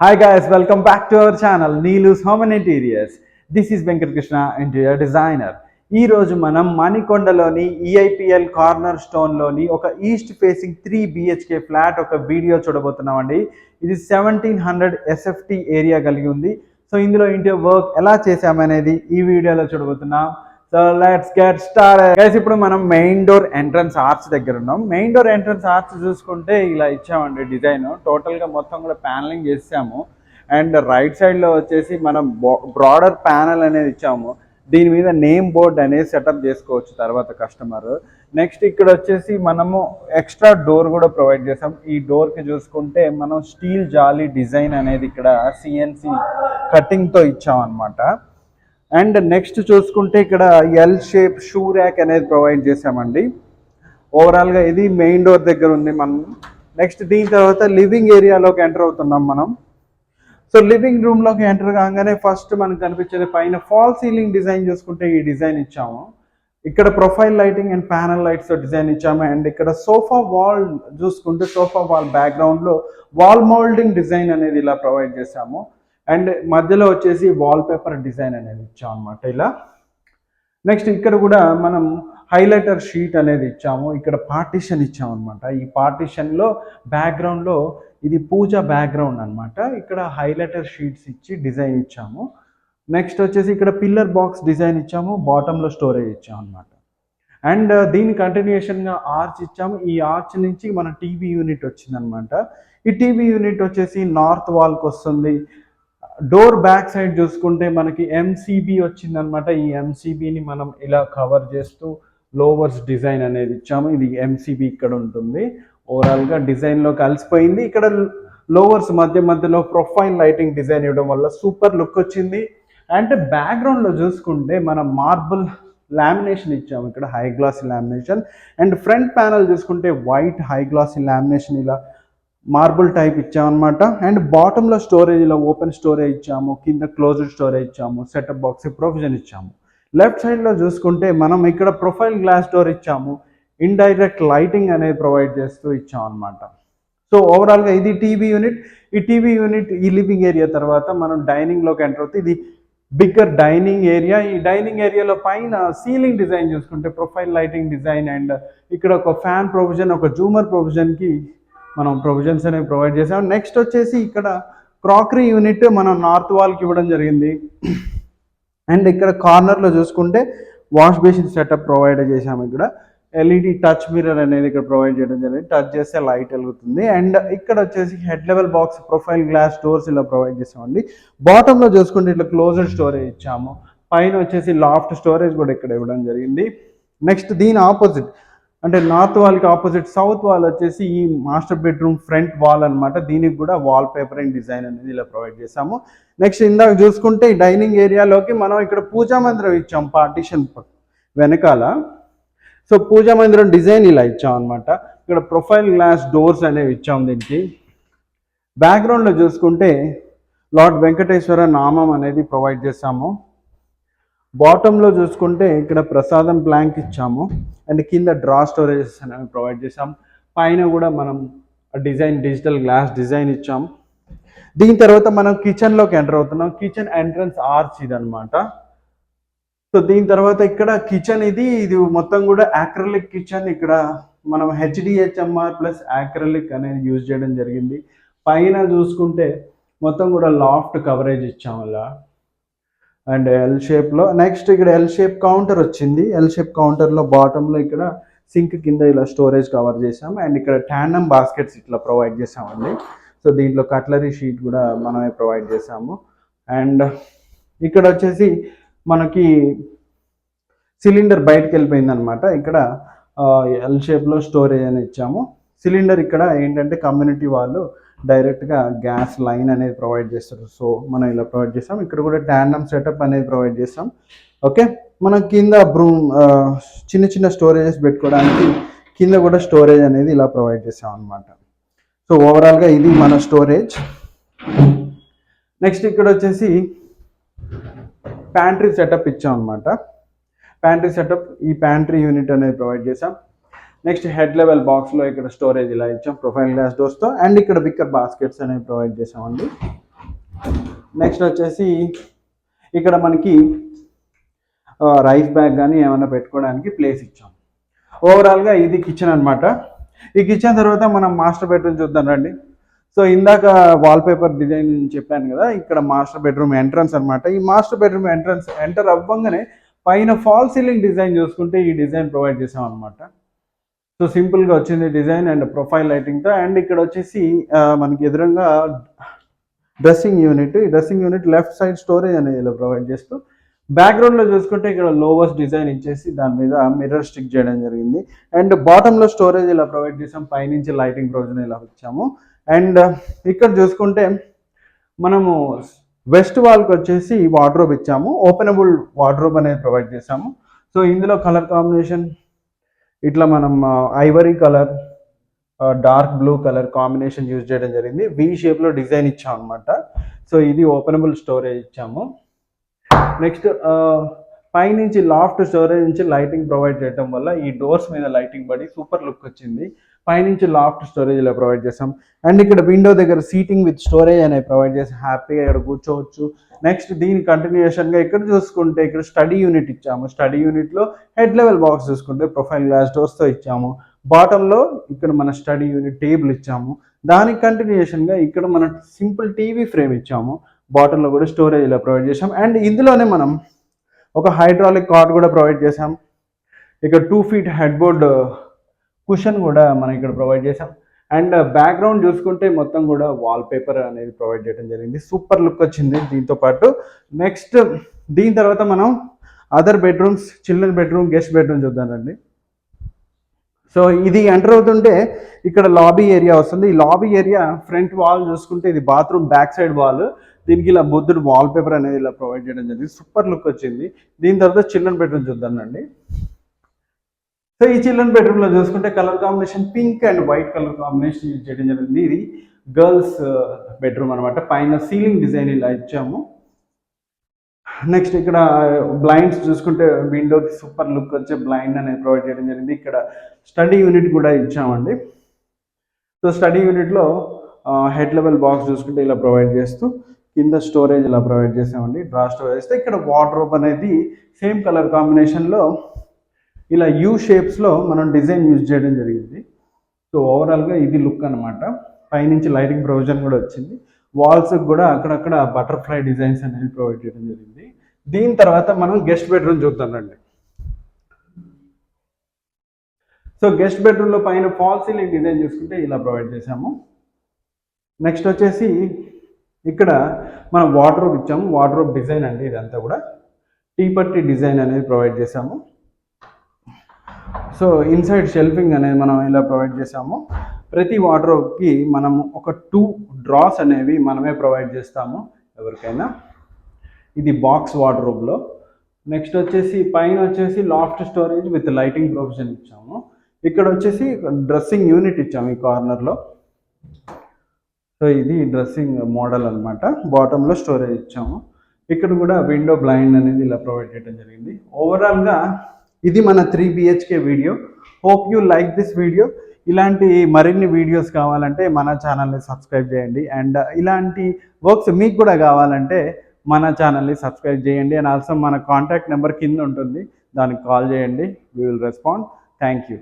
Hi guys, welcome back to our channel Neelu's Home and Interiors. This is Venkat Krishna, interior designer. ఈ రోజు మనం మణికొండలోని EIPL corner స్టోన్లోని ఒక east facing three BHK flat ఒక video చూడబోతున్నామండి ఇది సెవెంటీన్ హండ్రెడ్ ఎస్ఎఫ్టీ ఏరియా కలిగి ఉంది సో ఇందులో ఇంటి వర్క్ ఎలా చేసామనేది ఈ వీడియోలో చూడబోతున్నాం so let's get start guys ఇప్పుడు మనం మెయిన్ డోర్ ఎంట్రన్స్ ఆర్చ్ దగ్గర ఉన్నాం. మెయిన్ డోర్ ఎంట్రన్స్ ఆర్చ్ చూసుకుంటే ఇలా ఇచ్చామండి డిజైన్ టోటల్గా మొత్తం కూడా ప్యానలింగ్ చేసాము. అండ్ రైట్ సైడ్లో వచ్చేసి మనం బ్రాడర్ ప్యానల్ అనేది ఇచ్చాము. దీని మీద నేమ్ బోర్డ్ అనేది సెటప్ చేసుకోవచ్చు తర్వాత కస్టమర్ నెక్స్ట్ ఇక్కడ వచ్చేసి మనము ఎక్స్ట్రా డోర్ కూడా ప్రొవైడ్ చేసాం. ఈ డోర్కి చూసుకుంటే మనం స్టీల్ జాలీ డిజైన్ అనేది ఇక్కడ సిఎన్సి కటింగ్తో ఇచ్చాం అనమాట అండ్ నెక్స్ట్ చూసుకుంటే ఇక్కడ ఎల్ షేప్ షూ ర్యాక్ అనేది ప్రొవైడ్ చేసామండి ఓవరాల్గా ఇది మెయిన్ డోర్ దగ్గర ఉంది మనం. నెక్స్ట్ దీని తర్వాత లివింగ్ ఏరియాలోకి ఎంటర్ అవుతున్నాం మనం. సో లివింగ్ రూమ్లోకి ఎంటర్ కాగానే ఫస్ట్ మనకు కనిపించేది పైన ఫాల్ సీలింగ్ డిజైన్ చూసుకుంటే ఈ డిజైన్ ఇచ్చాము. ఇక్కడ profile lighting and panel lights design ఇచ్చాము. అండ్ ఇక్కడ సోఫా వాల్ చూసుకుంటే సోఫా వాల్ బ్యాక్గ్రౌండ్లో వాల్ మోల్డింగ్ డిజైన్ అనేది ఇలా ప్రొవైడ్ చేసాము అండ్ మధ్యలో వచ్చేసి వాల్ పేపర్ డిజైన్ అనేది ఇచ్చాం అనమాట ఇలా. నెక్స్ట్ ఇక్కడ కూడా మనం హైలైటర్ షీట్ అనేది ఇచ్చాము. ఇక్కడ పార్టీషన్ ఇచ్చాము అనమాట ఈ పార్టీషన్లో బ్యాక్గ్రౌండ్లో ఇది పూజ బ్యాక్గ్రౌండ్ అనమాట ఇక్కడ హైలైటర్ షీట్స్ ఇచ్చి డిజైన్ ఇచ్చాము. నెక్స్ట్ వచ్చేసి ఇక్కడ పిల్లర్ బాక్స్ డిజైన్ ఇచ్చాము. బాటంలో స్టోరేజ్ ఇచ్చాము అనమాట అండ్ దీని కంటిన్యూషన్గా ఆర్చ్ ఇచ్చాము. ఈ ఆర్చ్ నుంచి మన టీవీ యూనిట్ వచ్చిందనమాట ఈ టీవీ యూనిట్ వచ్చేసి నార్త్ వాల్కి వస్తుంది. డోర్ బ్యాక్ సైడ్ చూసుకుంటే మనకి ఎంసీబీ వచ్చిందనమాట ఈ ఎంసీబీని మనం ఇలా కవర్ చేస్తూ లోవర్స్ డిజైన్ అనేది ఇచ్చాము. ఇది ఎంసీబీ ఇక్కడ ఉంటుంది. ఓవరాల్గా డిజైన్లో కలిసిపోయింది. ఇక్కడ లోవర్స్ మధ్య మధ్యలో ప్రొఫైల్ లైటింగ్ డిజైన్ ఇవ్వడం వల్ల సూపర్ లుక్ వచ్చింది. అండ్ బ్యాక్గ్రౌండ్లో చూసుకుంటే మనం మార్బుల్ లామినేషన్ ఇచ్చాము. ఇక్కడ high gloss lamination. And front panel చూసుకుంటే వైట్ హై గ్లాస్ లామినేషన్ ఇలా మార్బుల్ టైప్ ఇచ్చామన్నమాట. అండ్ బాటంలో స్టోరేజ్లో ఓపెన్ స్టోరేజ్ ఇచ్చాము కింద క్లోజ్డ్ స్టోరేజ్ ఇచ్చాము సెటప్ బాక్స్ ప్రొవిజన్ ఇచ్చాము. లెఫ్ట్ సైడ్లో చూసుకుంటే మనం ఇక్కడ ప్రొఫైల్ గ్లాస్ డోర్ ఇచ్చాము ఇండైరెక్ట్ లైటింగ్ అనేది ప్రొవైడ్ చేస్తూ ఇచ్చాం అనమాట సో ఓవరాల్గా ఇది టీవీ యూనిట్. ఈ టీవీ యూనిట్ ఈ లివింగ్ ఏరియా తర్వాత మనం డైనింగ్లోకి ఎంటర్ అవుతుంది ఇది బిగ్గర్ డైనింగ్ ఏరియా. ఈ డైనింగ్ ఏరియాలో పైన సీలింగ్ డిజైన్ చూసుకుంటే ప్రొఫైల్ లైటింగ్ డిజైన్ అండ్ ఇక్కడ ఒక ఫ్యాన్ ప్రొవిజన్ ఒక జూమర్ ప్రొవిజన్కి మనం ప్రొవిజన్స్ అనేవి ప్రొవైడ్ చేసాం. నెక్స్ట్ వచ్చేసి ఇక్కడ క్రాకరీ యూనిట్ మనం నార్త్ వాల్కి ఇవ్వడం జరిగింది. అండ్ ఇక్కడ కార్నర్లో చూసుకుంటే వాష్ బేసిన్ సెటప్ ప్రొవైడ్ చేసాము ఇక్కడ. ఎల్ఈడి టచ్ మిర్రర్ అనేది ఇక్కడ ప్రొవైడ్ చేయడం జరిగింది. టచ్ చేస్తే లైట్ వెలుగుతుంది. అండ్ ఇక్కడ వచ్చేసి head level box profile glass doors ఇలా ప్రొవైడ్ చేసామండి బాటంలో చూసుకుంటే ఇట్లా క్లోజ్డ్ స్టోరేజ్ ఇచ్చాము. పైన వచ్చేసి లాఫ్ట్ స్టోరేజ్ కూడా ఇక్కడ ఇవ్వడం జరిగింది. నెక్స్ట్ దీని ఆపోజిట్ అంటే నార్త్ వాల్కి ఆపోజిట్ సౌత్ వాల్ వచ్చేసి ఈ మాస్టర్ బెడ్రూమ్ ఫ్రంట్ వాల్ అనమాట దీనికి కూడా వాల్ పేపరింగ్ డిజైన్ అనేది ఇలా ప్రొవైడ్ చేసాము నెక్స్ట్ ఇందాక చూసుకుంటే ఈ డైనింగ్ ఏరియాలోకి మనం ఇక్కడ పూజా మందిరం ఇచ్చాం పార్టీషన్ వెనకాల. సో పూజా మందిరం డిజైన్ ఇలా ఇచ్చాం అనమాట ఇక్కడ ప్రొఫైల్ గ్లాస్ డోర్స్ అనేవి ఇచ్చాం దీనికి. బ్యాక్గ్రౌండ్లో చూసుకుంటే లార్డ్ వెంకటేశ్వర నామం అనేది ప్రొవైడ్ చేసాము బాటంలో చూసుకుంటే ఇక్కడ ప్రసాదం బ్లాంక్ ఇచ్చాము. అండ్ కింద డ్రా స్టోరేజెస్ అనేవి ప్రొవైడ్ చేసాం పైన కూడా మనం డిజైన్ డిజిటల్ గ్లాస్ డిజైన్ ఇచ్చాం. దీని తర్వాత మనం కిచెన్లోకి ఎంటర్ అవుతున్నాం. కిచెన్ ఎంట్రన్స్ ఆర్చ్ ఇది అనమాట సో దీని తర్వాత ఇక్కడ కిచెన్ ఇది ఇది మొత్తం కూడా యాక్రలిక్ కిచెన్ ఇక్కడ మనం హెచ్డిహెచ్ఎంఆర్ ప్లస్ యాక్రలిక్ అనేది యూజ్ చేయడం జరిగింది. పైన చూసుకుంటే మొత్తం కూడా లాఫ్ట్ కవరేజ్ ఇచ్చాం అలా. అండ్ ఎల్ షేప్లో నెక్స్ట్ ఇక్కడ ఎల్ షేప్ కౌంటర్ వచ్చింది. ఎల్ షేప్ కౌంటర్లో బాటంలో ఇక్కడ సింక్ కింద ఇలా స్టోరేజ్ కవర్ చేసాం అండ్ ఇక్కడ ట్యాండమ్ బాస్కెట్స్ ఇట్లా ప్రొవైడ్ చేసామండి సో దీంట్లో కట్లరీ షీట్ కూడా మనమే ప్రొవైడ్ చేసాము అండ్ ఇక్కడ వచ్చేసి మనకి సిలిండర్ బయటకు వెళ్ళిపోయింది అనమాట ఇక్కడ ఎల్ షేప్లో స్టోరేజ్ అని ఇచ్చాము. సిలిండర్ ఇక్కడ ఏంటంటే కమ్యూనిటీ వాళ్ళు డైరెక్ట్గా గ్యాస్ లైన్ అనేది ప్రొవైడ్ చేస్తారు. సో మనం ఇలా ప్రొవైడ్ చేస్తాం. ఇక్కడ కూడా ట్యాండమ్ సెటప్ అనేది ప్రొవైడ్ చేస్తాం. ఓకే? మనం కింద బ్రూమ్ చిన్న చిన్న స్టోరేజెస్ పెట్టుకోవడానికి కింద కూడా స్టోరేజ్ అనేది ఇలా ప్రొవైడ్ చేస్తాం అనమాట సో ఓవరాల్గా ఇది మన స్టోరేజ్. నెక్స్ట్ ఇక్కడ వచ్చేసి ప్యాంట్రీ సెటప్ ఇచ్చాం అనమాట ప్యాంట్రీ సెటప్ ఈ ప్యాంట్రీ యూనిట్ అనేది ప్రొవైడ్ చేసాం నెక్స్ట్ హెడ్ లెవెల్ బాక్స్లో ఇక్కడ స్టోరేజ్ ఇలా ఇచ్చాం ప్రొఫైల్ గ్లాస్ డోర్స్తో అండ్ ఇక్కడ బిక్కర్ బాస్కెట్స్ అనేవి ప్రొవైడ్ చేసామండి నెక్స్ట్ వచ్చేసి ఇక్కడ మనకి రైస్ బ్యాగ్ కానీ ఏమైనా పెట్టుకోవడానికి ప్లేస్ ఇచ్చాం. ఓవరాల్గా ఇది కిచెన్ అనమాట ఈ కిచెన్ తర్వాత మనం మాస్టర్ బెడ్రూమ్ చూద్దాం రండి. సో ఇందాక వాల్పేపర్ డిజైన్ చెప్పాను కదా ఇక్కడ మాస్టర్ బెడ్రూమ్ ఎంట్రన్స్ అనమాట ఈ మాస్టర్ బెడ్రూమ్ ఎంట్రన్స్ ఎంటర్ అవ్వగానే పైన ఫాల్ సీలింగ్ డిజైన్ చూసుకుంటే ఈ డిజైన్ ప్రొవైడ్ చేసాం అనమాట సో సింపుల్గా వచ్చింది డిజైన్ అండ్ ప్రొఫైల్ లైటింగ్తో అండ్ ఇక్కడ వచ్చేసి మనకి ఎదురంగా డ్రెస్సింగ్ యూనిట్. ఈ dressing unit left side storage అనేది ఇలా ప్రొవైడ్ చేస్తూ బ్యాక్గ్రౌండ్లో చూసుకుంటే ఇక్కడ లోవెస్ట్ డిజైన్ ఇచ్చేసి దాని మీద మిర్రర్ స్టిక్ చేయడం జరిగింది. అండ్ బాటంలో స్టోరేజ్ ఇలా ప్రొవైడ్ చేసాం. పైనుంచి లైటింగ్ ప్రొవిజన్ ఇలా ఇచ్చాము అండ్ ఇక్కడ చూసుకుంటే మనము వెస్ట్ వాల్కి వచ్చేసి వార్డ్రోబ్ ఇచ్చాము. ఓపెనబుల్ వార్డ్రోబ్ అనేది ప్రొవైడ్ చేసాము. సో ఇందులో కలర్ కాంబినేషన్ ఇట్లా మనం ivory colour dark blue colour combination use చేయడం జరిగింది. వి షేప్లో డిజైన్ ఇచ్చాం అనమాట సో ఇది ఓపెనబుల్ స్టోరేజ్ ఇచ్చాము. నెక్స్ట్ పైనుంచి లాఫ్ట్ స్టోరేజ్ నుంచి లైటింగ్ ప్రొవైడ్ చేయడం వల్ల ఈ డోర్స్ మీద లైటింగ్ పడి సూపర్ లుక్ వచ్చింది. పైనుంచి లాఫ్ట్ స్టోరేజ్ ఇలా ప్రొవైడ్ చేసాం అండ్ ఇక్కడ విండో దగ్గర సీటింగ్ విత్ స్టోరేజ్ అనేది ప్రొవైడ్ చేసి హ్యాపీగా ఇక్కడ కూర్చోవచ్చు. నెక్స్ట్ దీని కంటిన్యూషన్గా ఇక్కడ చూసుకుంటే ఇక్కడ స్టడీ యూనిట్ ఇచ్చాము. స్టడీ యూనిట్లో హెడ్ లెవెల్ బాక్స్ చూసుకుంటే ప్రొఫైల్ గ్లాస్ డోర్స్తో ఇచ్చాము. బాటంలో ఇక్కడ మన స్టడీ యూనిట్ టేబుల్ ఇచ్చాము. దానికి కంటిన్యూషన్గా ఇక్కడ మన సింపుల్ టీవీ ఫ్రేమ్ ఇచ్చాము. బాటంలో కూడా స్టోరేజ్ ఇలా ప్రొవైడ్ చేసాం అండ్ ఇందులోనే మనం ఒక హైడ్రాలిక్ కార్డ్ కూడా ప్రొవైడ్ చేసాం ఇక్కడ two feet head board cushion కూడా మనం ఇక్కడ ప్రొవైడ్ చేసాం అండ్ బ్యాక్గ్రౌండ్ చూసుకుంటే మొత్తం కూడా వాల్ పేపర్ అనేది ప్రొవైడ్ చేయడం జరిగింది. సూపర్ లుక్ వచ్చింది దీంతో పాటు. నెక్స్ట్ దీని తర్వాత మనం other bedrooms children bedroom guest bedroom చూద్దానండి so ఇది ఎంటర్ అవుతుంటే ఇక్కడ లాబీ ఏరియా వస్తుంది. ఈ లాబీ ఏరియా ఫ్రంట్ వాల్ చూసుకుంటే ఇది బాత్రూమ్ బ్యాక్ సైడ్ వాల్. దీనికి ఇలా బుద్ధుడు వాల్ పేపర్ అనేది ఇలా ప్రొవైడ్ చేయడం జరిగింది. సూపర్ లుక్ వచ్చింది. దీని తర్వాత చిల్డ్రన్ బెడ్రూమ్ చూద్దానండి సో ఈ చిల్డ్రన్ బెడ్రూమ్లో చూసుకుంటే colour combination pink and white colour combination use చేయడం జరిగింది. ఇది గర్ల్స్ బెడ్రూమ్ అనమాట పైన సీలింగ్ డిజైన్ ఇలా ఇచ్చాము. నెక్స్ట్ ఇక్కడ బ్లైండ్స్ చూసుకుంటే విండోకి సూపర్ లుక్ వచ్చే బ్లైండ్ అనేది ప్రొవైడ్ చేయడం జరిగింది. ఇక్కడ స్టడీ యూనిట్ కూడా ఇచ్చామండి. సో స్టడీ యూనిట్లో హెడ్ లెవెల్ బాక్స్ చూసుకుంటే ఇలా ప్రొవైడ్ చేస్తూ కింద స్టోరేజ్ ఇలా ప్రొవైడ్ చేసామండి. డ్రా స్టోరేజ్ ఇక్కడ వార్డ్రోబ్ అనేది సేమ్ కలర్ కాంబినేషన్లో ఇలా యూ షేప్స్లో మనం డిజైన్ యూజ్ చేయడం జరిగింది. సో ఓవరాల్గా ఇది లుక్ అనమాట పైనుంచి లైటింగ్ ప్రొవిజన్ కూడా వచ్చింది. వాల్స్కి కూడా అక్కడక్కడ బటర్ఫ్లై డిజైన్స్ అనేది ప్రొవైడ్ చేయడం జరిగింది. దీని తర్వాత మనం గెస్ట్ బెడ్రూమ్ చూద్దామండి సో గెస్ట్ బెడ్రూమ్లో పైన ఫాల్ సీలింగ్ డిజైన్ చూసుకుంటే ఇలా ప్రొవైడ్ చేసాము నెక్స్ట్ వచ్చేసి ఇక్కడ మనం వాటర్ ఇచ్చాము. వాటర్ డిజైన్ అండి ఇదంతా కూడా. టీ పట్టి డిజైన్ అనేది ప్రొవైడ్ చేసాము సో ఇన్సైడ్ షెల్ఫింగ్ అనేది మనం ఇలా ప్రొవైడ్ చేసాము ప్రతి వార్డ్రోబ్కి మనం ఒక టూ డ్రాస్ అనేవి మనమే ప్రొవైడ్ చేస్తాము ఎవరికైనా. ఇది బాక్స్ వార్డ్రోబ్లో. నెక్స్ట్ వచ్చేసి పైన వచ్చేసి loft storage with lighting provision ఇచ్చాము. ఇక్కడ వచ్చేసి డ్రెస్సింగ్ యూనిట్ ఇచ్చాము ఈ కార్నర్లో. సో ఇది డ్రెస్సింగ్ మోడల్ అనమాట బాటంలో స్టోరేజ్ ఇచ్చాము. ఇక్కడ కూడా విండో బ్లైండ్ అనేది ఇలా ప్రొవైడ్ చేయడం జరిగింది. ఓవరాల్గా ఇది మన three BHK video hope you like this video ఇలాంటి మరిన్ని వీడియోస్ కావాలంటే మన ఛానల్ని సబ్స్క్రైబ్ చేయండి. అండ్ uh, ఇలాంటి వర్క్స్ మీకు కూడా కావాలంటే మన ఛానల్ని సబ్స్క్రైబ్ చేయండి. అండ్ ఆల్సో మన కాంటాక్ట్ నెంబర్ కింద ఉంటుంది. దానికి కాల్ చేయండి. We will respond thank you